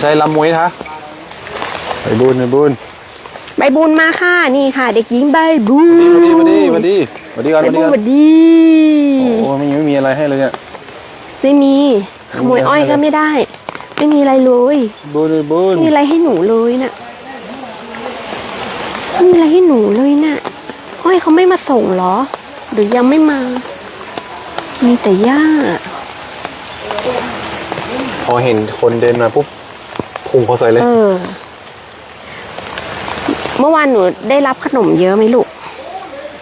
ใช้ลำมวยทะไปบุญไปบุญใบบุญมาค่ะนี่ค่ะ เด็กหญิงใบบุญมาดีมาดีมาดีมาดีก่อนใบมาดีบุญก่สอนวัสดีโอ้ไม่ไม่มีอะไรให้เลยเนี่ยไม่มีขโมยอ้อยก็ไม่ได้ ไม่มีอะไรเลยบุญไปบุญไม่มีอะไรให้หนูเลยน่ะไม่มีอะไรให้หนูเลยน่ะอ้อยเขาไม่มาส่งเหรอ หรือยังไม่มา มีแต่ย่าพอเห็นคนเดินมาปุ๊บ พุ่งเขาใส่เลย เออ เมื่อวานหนูได้รับขนมเยอะไหมลูก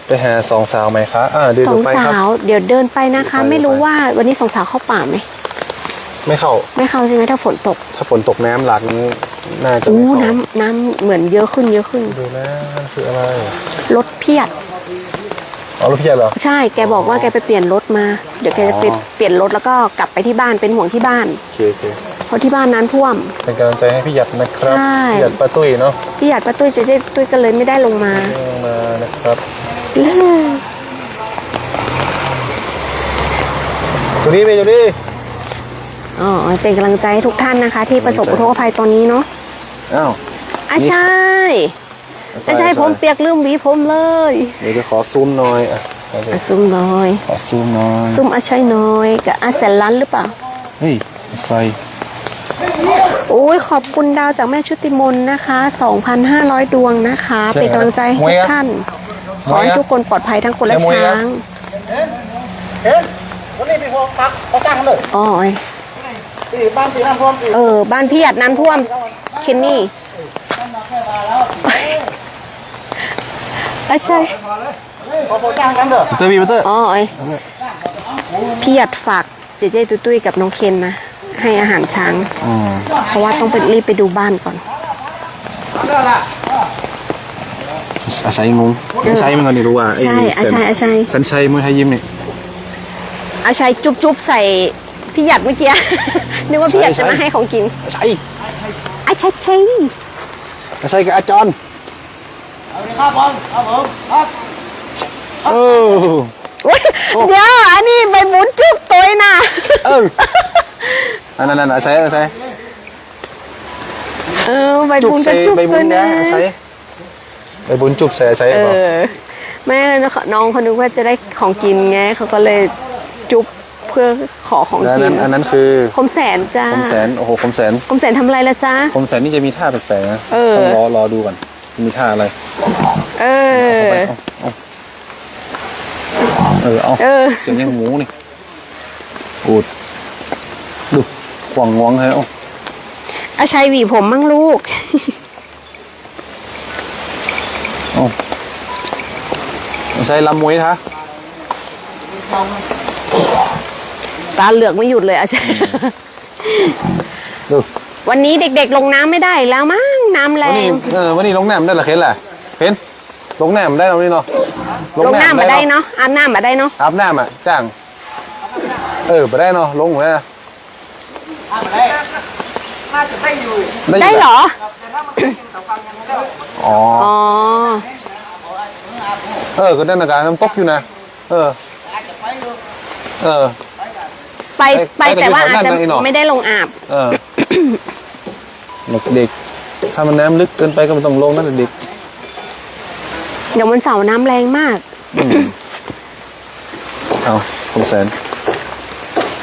ไปหาสองสาวไหมคะอ่าเดินสอลงงไปสาครับ ว เดี๋ยวเดินไปนะคะไป ไม่รู้ไปว่าวันนี้สองสาวเข้าป่าไหมไม่เข้า ไม่เข้าใช่ไหมถ้าฝนตกถ้าฝนตกน้ำหลากนี้น่าจะอู้ไม่เข้าน้ำน้ำเหมือนเยอะขึ้นเยอะขึ้นดูนะมันคืออะไรรถเพียดอ๋อรถพี่ใหญ่เหรอ ใช่แกบอกว่าแกไปเปลี่ยนรถมา เดี๋ยวแกจะไปอ๋อ เปลี่ยนรถแล้วก็กลับไปที่บ้านเป็นห่วงที่บ้าน โอเคโอเคเพ ราะที่บ้านน้ำท่วม เป็นกำลังใจให้พี่หยัดนะครับ ใช่ พี่หยัดป้าตุ้ยเนาะพี่หยาดป้าตุ้ยเจเจตุ้ยก็เลยไม่ได้ลงมาลงมานะครับเออดูนี่ไปดูนี่อ๋อเป็นกำลังใจให้ทุกท่านนะคะ ที่ประสบอุทกภัยตอนนี้เนาะอ้าวอาใช่อาใช่ผมเปียกลืมหวีผมเลยเดี๋ยวจะขอซูมหน่อยอะเอาดิอาซุ่มน้อย ขอซูมหน่อย ซุ่มอาชัยน้อยกับอาแสนล้านหรือเปล่า เฮ้ยใส่ โอ้ยขอบคุณดาวจากแม่ชุติมนต์นะคะ 2,500 ดวงนะคะ เป็นกำลังใจให้ทุกท่าน ขอให้ทุกคนปลอดภัยทั้งคนและช้างเห็นวันนี้พี่พวกพักเขาจ้างกันเลยอ๋อยสี่บ้านสี่น้ำท่วมสี่เออ บ้านพี่หยัดน้ำท่วม เคนนี่อาชัยเขาเขาจ้างกันเด้อเตอร์บีเตอร์อ๋อยพี่หยัดฝากเจเจตุ้ยตุ้ยกับน้องเคนนะ ให้อาหารช้าง อืมเพราะว่าต้องไปรีบไปดูบ้านก่อนเด้อละอาชัยงงอาชัยมันก่อนดีรู้ว่าไอ้ใช่อาชัยอาชัย สันชัยมือไทยยิ้มนี่อาชัยจุ๊บจุ๊บใส่พี่หยัดเมื่อกี้ นึกว่าพี่หยัดจะมาให้ของกินอาชัยอาชัยชัยอาชัยกับอาจอนเอาเลยครับผมครับผมครับเออ โอ๊ยเดี๋ยวอันนี้ใบหมุนจุ๊บตัวน่ะเออ อันนั้นนั่นอาชัยอาชัยเออใบจุบบุญใส่ก็จุ๊บใบบุตัวญนะนะอาชัยใบบุญจุบใส่อาชัยเอเปล่าอแม่น้องเขานึกว่าจะได้ของกินไงเขาก็เลยจุ๊บเพื่อขอของแล้วอันกินั้นนอันนั้นคือคมแสนจ้าคมแสนโอ้โหคมแสนคมแสนทำอะไรละจ้า คมแสนนี่จะมีท่าแปลกๆนะเออ ต้องรอรอดูก่อนมีท่าอะไรเออ เอาเอาเออเอาเออ เสียงยังหมูนี่อูดดู ขวางงวงให้เอาอาชัยหวีผมมั่งลูกเอาใช้ลำมวยทะตาเหลือกไม่หยุดเลยอาชัยดูวันนี้เด็กๆลงน้ำไม่ได้แล้วมั้งน้ำแรวันนี้ง เออวันนี้ลงน้ำได้เหรอเคนแหละเคนลงน้ำได้เรานี่เนาะลงน้ำมาได้เนาะอาบน้ำมาได้เนาะอาบน้ำอะจ้าง เออไปได้เนาะลงมาได้ทำอะไรน่าจะได้อยู่ได้เหรอแต่ถ้ามันไม่กินแต่ฟังยังไม่ได้อ๋อ อ๋อ เออก็นั่นนะการน้ำตกอยู่นะ เออเออ ไปไปไปแต่แต่ว่าอยู่แถวอาจจะนั้นนะไอ้หนอ ไม่ได้ลงอาบ เออ เด็กๆถ้ามันน้ำลึกเกินไปก็ไม่ต้องลงนะเด็ก เดี๋ยววันเสาร์น้ำแรงมากๆอืมเอาคมแสน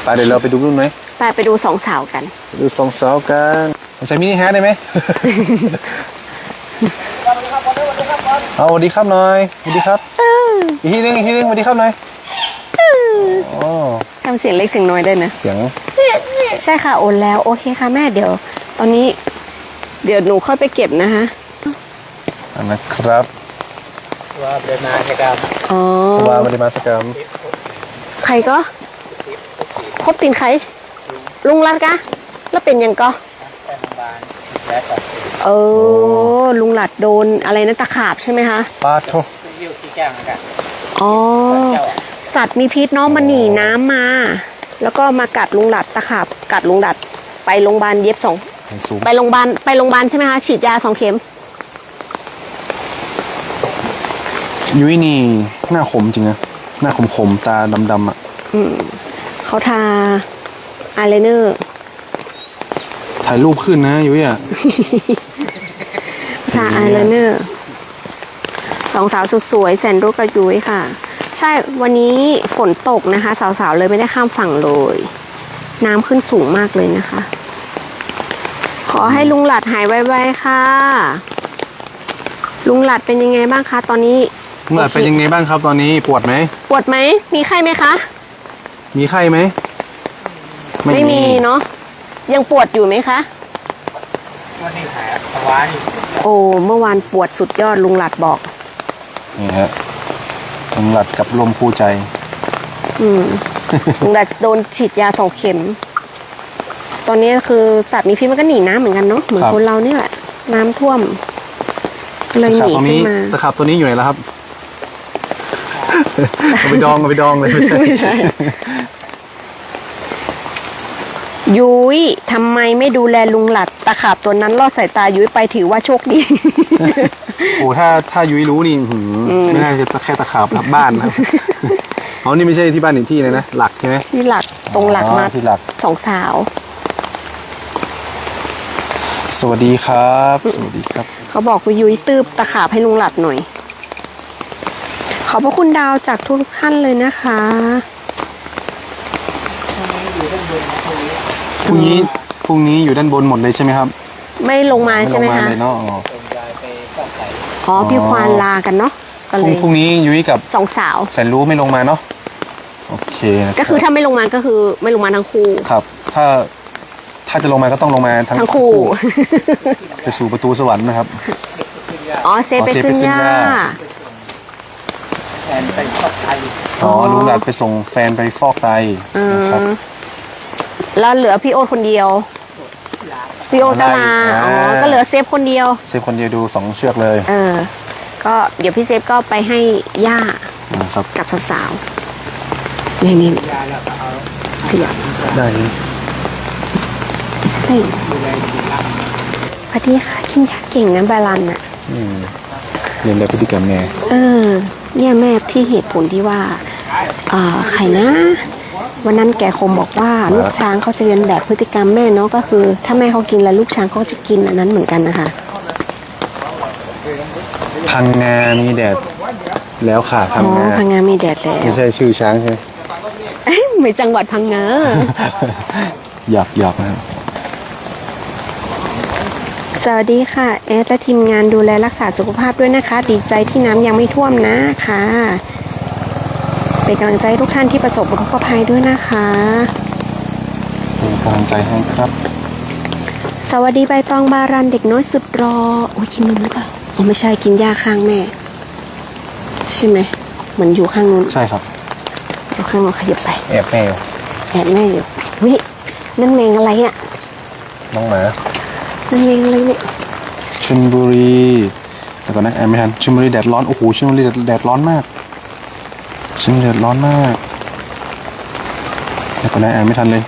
ไปเดี๋ยวเราไปดูรุ่นไหม ไปไปดูสองสาวกันไปดูสองสาวกันใช้มินิฮาร์ดได้ไหม เอาสวัสดีครับหน่อยสวัสดีครับ อีกทีนึงอีกทีนึงสวัสดีครับหน่อยอ๋อทำเสียงเล็กเสียงน้อยได้นะเสียงใช่ค่ะโอนแล้ว โอเคค่ะแม่เดี๋ยว ตอนนี้ เดี๋ยวหนูค่อยไปเก็บนะคะอันนะครับว่าเดินมาใช่ครับอ๋อว่าบริมาสกรรมใครก็ ครบตีนใคร ลุงรัดกะแล้วเป็นยังก็ไปโรงพยาบาลแล้วก็เออลุงหลัดโดนอะไรนะตะขาบใช่ไหมคะปาโทขึ้นยิ้วที่แก้งนะครับอ๋อเจ้าสัตว์มีพิษเนาะมันหนีน้ำมา แล้วก็มากัดลุงหลัดตะขาบกัดลุงหลัดไปโรงพยาบาลเย็บสองสูงไปโรงพยาบาลไปโรงพยาบาลใช่ไหมคะฉีดยาสองเข็มยุ้ยนี่หน้าขมจริงนะหน้าขมขมๆตาดำๆอะ เขาทา อายไลเนอร์ทถ่ายรูปขึ้นนะยุ้ยอะ ทาอายไลเนอร์สองสาวสุดสวยแสนรู้กระยุ้ยค่ะ ใช่วันนี้ฝนตกนะคะ สาวๆเลยไม่ได้ข้ามฝั่งเลย น้ำขึ้นสูงมากเลยนะคะ ขอให้ลุงหลัดหายไวๆค่ะ ลุงหลัดเป็นยังไงบ้างคะ ตอนนี้เมื่อเป็นยังไงบ้างครับตอนนี้ปวดไหม ปวดไหมมีไข้ไหมคะ มีไข้ไหม ไม่มีเนาะยังปวดอยู่ไหมคะ วันนี้หายสบายโอ้เมื่อวานปวดสุดยอดลุงหลัดบอก นี่ฮะสำหรับกับลมฟูใจ อืม ลุงหลัดโดนฉีดยาสองเข็ม ตอนนี้คือสัตว์มีพิษมันก็หนีน้ำเหมือนกันเนาะเหมือนครับ คนเราเนี่ยแหละน้ำท่วมเลยหตะขาบนีตรงขึ้นี้นมา ตะขาบตัวนี้อยู่ไหนแล้วครับ เอาไปดองเอาไปดองเลยไม่ใช่ไม่ใช่ ยุ้ยทำไมไม่ดูแลลุงหลัดตะขาบตัวนั้นลอดสายตายุ้ยไปถือว่าโชคดี โอ้ถ้าถ้ายุ้ยรู้นี่หืมไม่น่าจะแค่ตะขาบรับบ้านนะครับเอานี่ไม่ใช่ที่บ้านอีกที่เลยนะหลักใช่ไหมที่หลักตรงหลักอ๋อมาที่หลักสองสาว สวัสดีครับ สวัสดีครับ เขาบอกว่ายุ้ยตืบตะขาบให้ลุงหลัดหน่อย ขอบพระคุณดาวจากทุกท่านเลยนะคะ พรุ่งนี้พรุ่งนี้อยู่ด้านบนหมดเลยใช่ไหมครับไม่ลงมาใช่ไหมลงคะเลยเนาะอ๋ออ๋อพี่ควานลากันเนาะก็พเลรุ่งยพรุ่งนี้ยุ้ยกับสองสาว แสนรู้ไม่ลงมาเนาะโอเคนะก็คือถ้าไม่ลงมาก็คือไม่ลงมาทั้งคู่ ครับ ถ้าถ้าจะลงมาก็ต้องลงมาทั้งทั้งคู่ ไปสู่ประตูสวรรค์นะครับ อ๋อเซฟไปอ๋อเซฟไปขึ้นขึ้นหญ้า หญ้า แทนเป็นชอบไทยอ๋ออ๋อลุงหลัดไปส่งแฟนไปฟอกไตอืนะครับม แล้วเหลือพี่โอ๊ตคนเดียว พี่โอ๊ตก็ลาได้อ๋ออ่าก็เหลือเซฟคนเดียว เซฟคนเดียวดูสองเชือกเลย เออ ก็เดี๋ยวพี่เซฟก็ไปให้ย่านะครับกับสาวๆนี่นี่ยาแล้วก็เอาขยับได้นี่ดูแลดีละพอดีค่ะกินยาเก่งนะบาลันอะอืมเรียนแบบพฤติกรรมแม่เออเนี่ยแม่ที่เหตุผลที่ว่า เอ่อใครนะ วันนั้นแกคมบอกว่าลูกช้างเขาจะเรียนแบบพฤติกรรมแม่เนาะก็คือ ถ้าแม่เขากินแล้วลูกช้างเขาจะกินอันนั้นเหมือนกันนะคะ พังงามีแดดแล้วค่ะอ๋พังองาพังงามีแดดแล้วไม่ใช่ชื่อช้างใช่ไหมเอ้ยเหมือนจังหวัดพังงาหยอกหยอกนะครับสวัสดีค่ะแอดและทีมงานดูแลรักษาสุขภาพด้วยนะคะ ดีใจที่น้ำยังไม่ท่วมนะค่ะ เป็นกำลังใจให้ทุกท่านที่ประสบอุทกภัยด้วยนะคะ เป็นกำลังใจให้ครับ สวัสดีใบตองบารันเด็กน้อยสุดรอ โอ้ยกินนมหรือเปล่าอ๋อไม่ใช่กินยาข้างแม่ ใช่ไหมเหมือนอยู่ข้างนู้นใช่ครับอยู่ข้างนู้นขยับไปแอบแมวแอบแม่อยู่วินั่นแมงอะไรน่ะน้องหมานั่นแมงอะไรเนี่ยชลบุรีแต่ก่อนนะแอบไม่ทันชลบุรีแดดร้อนโอ้โหชลบุรีแดดร้อนมาก ชลบุรีแดดร้อนมากแต่ก่อนนะแอบไม่ทันเลย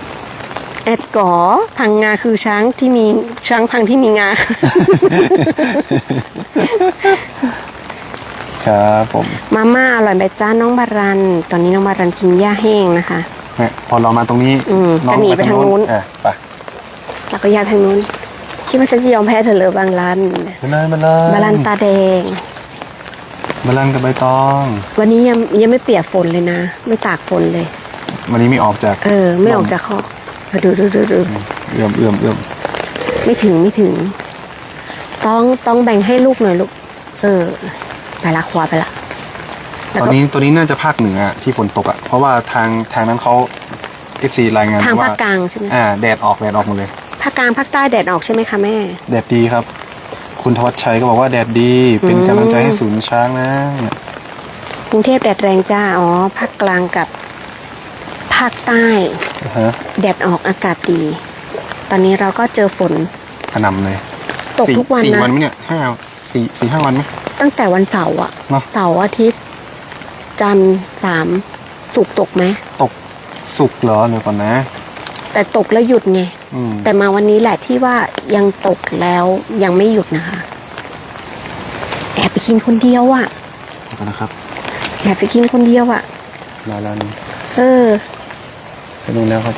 แอดก่อพังงาคือช้างที่มีช้างพังที่มีงา ครับผม มาม่าอร่อยไหมจ้าน้องบารัน ตอนนี้น้องบารันกินหญ้าแห้งนะคะ เนี่ยพอเรามาตรงนี้อืมน้องจะหนีไปทางนู้น อะไปแล้วก็หญ้าทางนู้นคิดว่าฉันจะยอมแพ้เธอเลยบางรันมาเลยมาเลยบารันตาแดง มาลันกับใบตอง วันนี้ยังยังไม่เปียกฝนเลยนะ ไม่ตากฝนเลย วันนี้ไม่ออกจาก เออ ไม่ออกจากคอกดูดูดูดูเอื้อมเอื้อมเอื้อมไม่ถึงไม่ถึง ต้องต้องแบ่งให้ลูกหน่อยลูก เออ ไปละควาไปละแล้วตอนก็นี้ตอนนี้น่าจะภาคเหนือที่ฝนตกอะ เพราะว่าทางทางนั้นเขา FC รายงานทางว่าภาคกลางใช่ไหมอ่าแดดออกแดดออกหมดเลยภาคกลางภาคใต้แดดออกใช่ไหมคะแม่ แดดดีครับ คุณทวัชชัยก็บอกว่าแดดดี เป็นกำลังใจให้ศูนย์ช้างนะเนี่ยกรุงเทพแดดแรงจ้า อ๋อ ภาคกลางกับ ภาคใต้ นะฮะแดดออกอากาศดี ตอนนี้เราก็เจอฝน กระหนำเลยตกสี่ทุกวันสี่นะวันไหมเนี่ยห้าสี่สี่ห้าวันไหม ตั้งแต่วันเสาร์อะเนอะ เสาร์อาทิตย์ จันทร์สามสุกร์ตกไหม ตกสุกร์เหรอเดี๋ยวก่อนนะ แต่ตกแล้วหยุดไงอืม แต่มาวันนี้แหละที่ว่ายังตกแล้วยังไม่หยุดนะคะ แอบไปกินคนเดียวอะเดี๋ยวก่อนนะครับ แอบไปกินคนเดียวอะลาลันเออไปดูแล้วครับ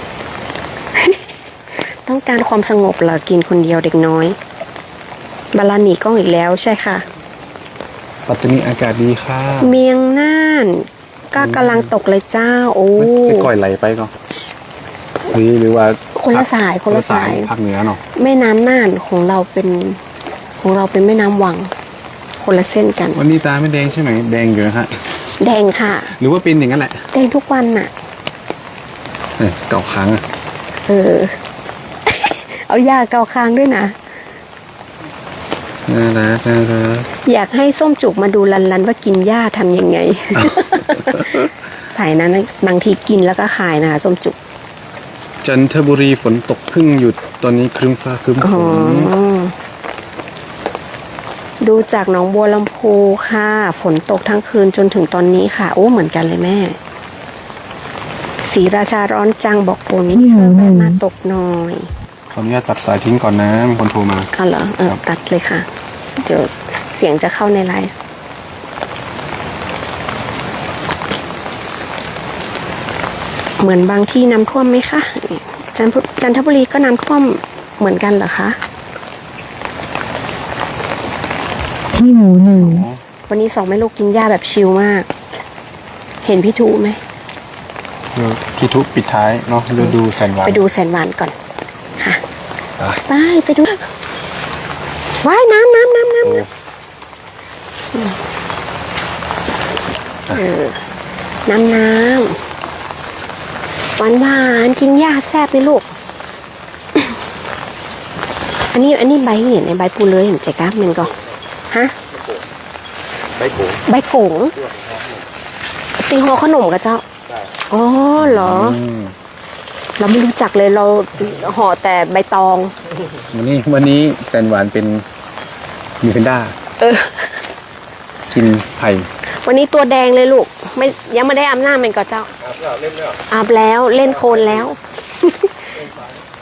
ต้องการความสงบเหรอกินคนเดียวเด็กน้อย บาลาหนีกล้องอีกแล้วใช่ค่ะ ปัตตานีอากาศดีค่ะ เมียงน่านก็กำลังตกเลยเจ้า โอ้ไปก่อยไหลไปก่อนหรือหรือว่า คนละสายคนละสายภาคเหนือเนาะแม่น้ำน่านของเราเป็นของเราเป็นแม่น้ำวัง คนละเส้นกัน วันนี้ตาไม่แดงใช่ไหมแดงอยู่นะฮะแดงค่ะ หรือว่าเป็นอย่างนั้นแหละแดงทุกวันน่ะเออเก่าค้างอะเออ เอายาเกาคางด้วยนะน่ารักน่ารักอยากให้ส้มจุกมาดูลันลันว่ากินหญ้าทำยังไง สายนั้นบางทีกินแล้วก็ขายนะคะส้มจุก จันทบุรีฝนตกเพึ่งหยุดตอนนี้ครึ้มฟ้าครึ้มอ๋ฝอนดูจากหนองบัวลำพูค่ะ ฝนตกทั้งคืนจนถึงตอนนี้ค่ะ โอ้เหมือนกันเลยแม่สีราชาร้อนจังบอกฝนช่วยแม่มาตกหน่อยขออนุญาตตัดสายทิ้งก่อนนะมีคนโทรมาเอาเหรอเออตัดเลยค่ะ เดี๋ยวเสียงจะเข้าในไลฟ์ เหมือนบางที่น้ำท่วมไหมคะจันทบุจันทบุรีก็น้ำท่วมเหมือนกันเหรอคะที่หมูหนึ่งวันนี้สองแม่ลูกกินหญ้าแบบชิลมาก เห็นพี่ทูไหมเดี๋ยวพี่ทุปิดท้ายเนาะเดี๋ยวดูแสนหวานไปดูแสนหวานก่อนค่ะอะไปไปดูว้ายน้ำน้ำน้ำน้ำโอ้เออน้ำน้ำ หวานหวานๆกินหญ้าแซ่บไหมลูก อันนี้อันนี้ใบเห็นในใบปูเลยเห็นใจกราฟมันก็ฮะ ใบโผใบโกงตีหัวขนมกับเจ้า อ๋อเหรออืมเราไม่รู้จักเลยเราห่อแต่ใบตอง วันนี้วันนี้แสนหวานเป็นมีเพนด้า เออ กินไผ่วันนี้ตัวแดงเลยลูก ไม่ยังไม่ได้อาบน้ำมันก็เจ้า อาบแล้วเล่นโคลนแล้ว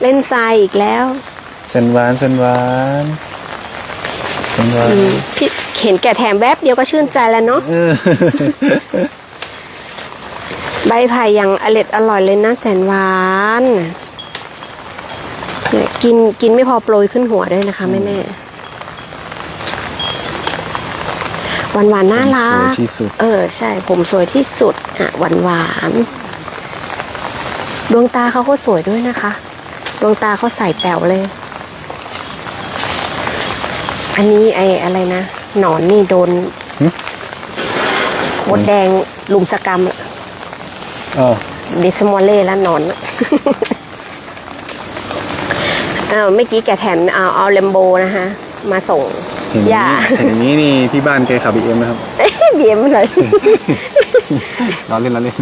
เล่นทรายอีกแล้วแสนหวานแสนหวานแสนหวานอืมพี่เห็นแก่แถมแวบเดียวก็ชื่นใจแล้วเนาะเออใบไผ่อย่างอร่อยอร่อยเลยนะแสนหวานเนี่ยกินกินไม่พอโปรยขึ้นหัวด้วยนะคะแม่แม่ หวานหวานๆน่ารัสวยกที่สุด เออใช่ ผมสวยที่สุดอะหวานหวานๆดวงตาเขาก็สวยด้วยนะคะ ดวงตาเขาใส่แป๋วเลย อันนี้ไอ้อะไรนะหนอนนี่โดนหึมดแดงลุมสกรรมอะเออดิสมอลเล่แล้วหนอนอะเออเมื่อกี้แกแถมเอาเอาเลมโบนะคะมาส่ง เห็นยาเห็นอย่างนี้นี่ที่บ้านแกขับบีเอ็มนะครับเบียมเลยเราเล่นเราเล่น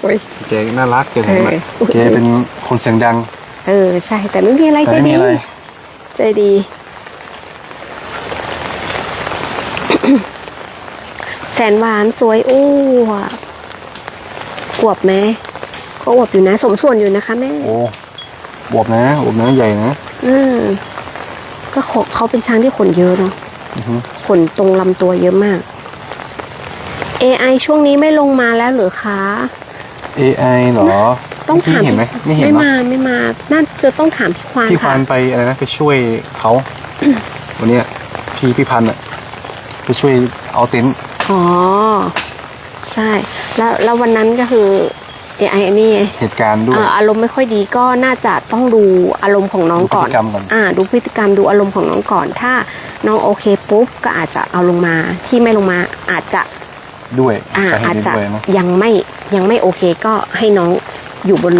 โอ้ย แกน่ารักแกแถมอะเออ แกเป็นคนเสียงดังเออใช่แต่ไม่มีอะไรแต่ใจไม่มีดีอะไรใจดี แสนหวานสวยอ้วบอวบไหมก็อวบอยู่นะ สมส่วนอยู่นะคะแม่โอ้บวบนะบวบนะใหญ่นะอืม ก็ขนเขาเป็นช้างที่ขนเยอะเนาะอือฮึขนตรงลำตัวเยอะมาก AI ช่วงนี้ไม่ลงมาแล้วเหรือคะ AI เหรอต้องถามพี่เห็นไหมไม่เห็นไม่วะมาไม่มา น่าจะต้องถามพี่ควานพี่ควาค่ะนไปอะไรนะไปช่วยเขาวันเนี้ยพี่พี่พันธ์อะไปช่วยเอาเต็นท์อ๋อ ใช่ แล้วแล้ววันนั้นก็คือ AI อันนี้ไงเหตุการณ์ด้วย อ่าอารมณ์ไม่ค่อยดีก็น่าจะต้องดูอารมณ์ของน้องก่อน ดูพฤติกรรมก่อน อ่า ดูพฤติกรรมดูอารมณ์ของน้องก่อน ถ้าน้องโอเคปุ๊บก็อาจจะเอาลงมา ที่ไม่ลงมาอาจจะ ด้วยอ่าสาเหอาจตุนี้จะด้วยนะยังไม่ยังไม่โอเคก็ให้น้องอยู่บน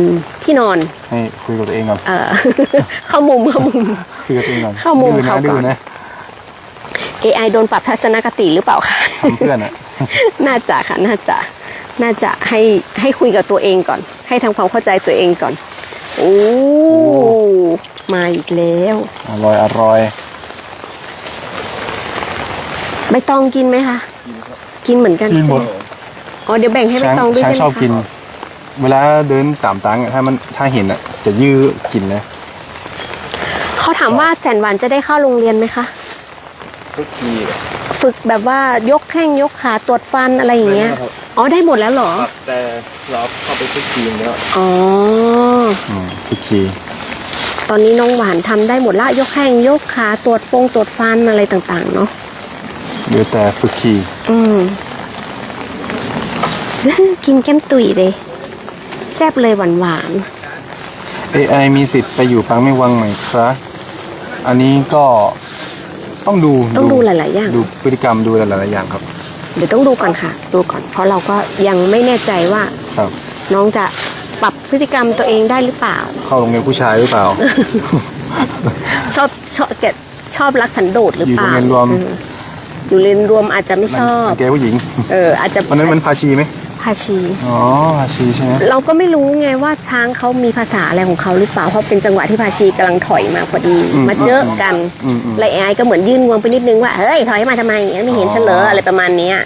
ที่นอน ให้คุยกับตัวเองก่อนเออ เข้ามุมเข้ามุม คุยกับตัวเองก่อนเข้ามุมดื้อเขานะก่ดื้อนอนะ AI โดนปรับทัศนคติหรือเปล่าคะ ทำเพื่อนอะ น่าจะค่ะน่าจะ น่าจะให้ให้คุยกับตัวเองก่อน ให้ทำความเข้าใจตัวเองก่อน โอ้มาอีกแล้ว อร่อยอร่อยใบตองกินไหมคะกินเหมือนกันกินหมดอ๋อเดี๋ยวแบ่งให้ใบช้างตองด้วยช้างใช่ไหมชอบกิน คะเวลาเดินตามตังอะถ้ามันถ้าเห็นอะจะยื้อกินนะเขาถามว่าแสนหวานจะได้เข้าโรงเรียนไหมคะ ทุกที ฝึกฝึกแบบว่ายกแข้งยกขาตรวจฟันอะไรอย่างเงี้ยอ๋อได้หมดแล้วเหรอ ครับแต่เราเข้าไปทุกทีมแล้วอ๋อ อืมทุกทีตอนนี้น้องหวานทำได้หมดละยกแข้งยกขาตรวจฟงตรวจฟันอะไรต่างๆ เนาะ เหลือแต่ฝึกขี่อืม กินแก้มตุยเลย แซบเลยหวานหวาน AI มีสิทธิ์ไปอยู่ปังไม่วังไหมครับอันนี้ก็ ต้องดูๆต้องดูหลาย ๆ อย่าง ดูพฤติกรรมดูหลายๆอย่างครับ เดี๋ยวต้องดูก่อนค่ะ ดูก่อน เพราะเราก็ยังไม่แน่ใจว่า ครับ น้องจะปรับพฤติกรรมตัวเองได้หรือเปล่า เข้าโรงเรียนผู้ชายหรือเปล่า ชอบชอบแกชอบรักสันโดษหรือเปล่าอยู่โรงเรียนรวมเอออยู่เรียนรวมอาจจะไม่ชอบแกผู้หญิง เอออาจจะวันนั้นมันพาชีไหม พาชี อ๋อพาชีใช่ไหมเราก็ไม่รู้ไงว่าช้างเขามีภาษาอะไรของเขาหรือเปล่าเพราะเป็นจังหวะที่พาชีกำลังถอยมาพอดี มาเจอกันอืมอืม และไอ้ก็เหมือนยื่นงวงไปนิดนึงว่าเฮ้ยถอยมาทำไมไม่เห็นฉันเหรออะไรประมาณเนี้ย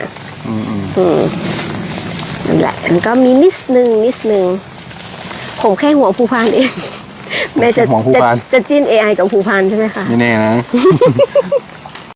อืมอืมอืมนั่นแหละมันก็มีนิดนึงนิดนึง ผมแค่ห่วงภูพานเองแม่จะห่วงภูจะพานจะจิ้น AI กับภูพานใช่ไหมคะ ไม่แน่นะ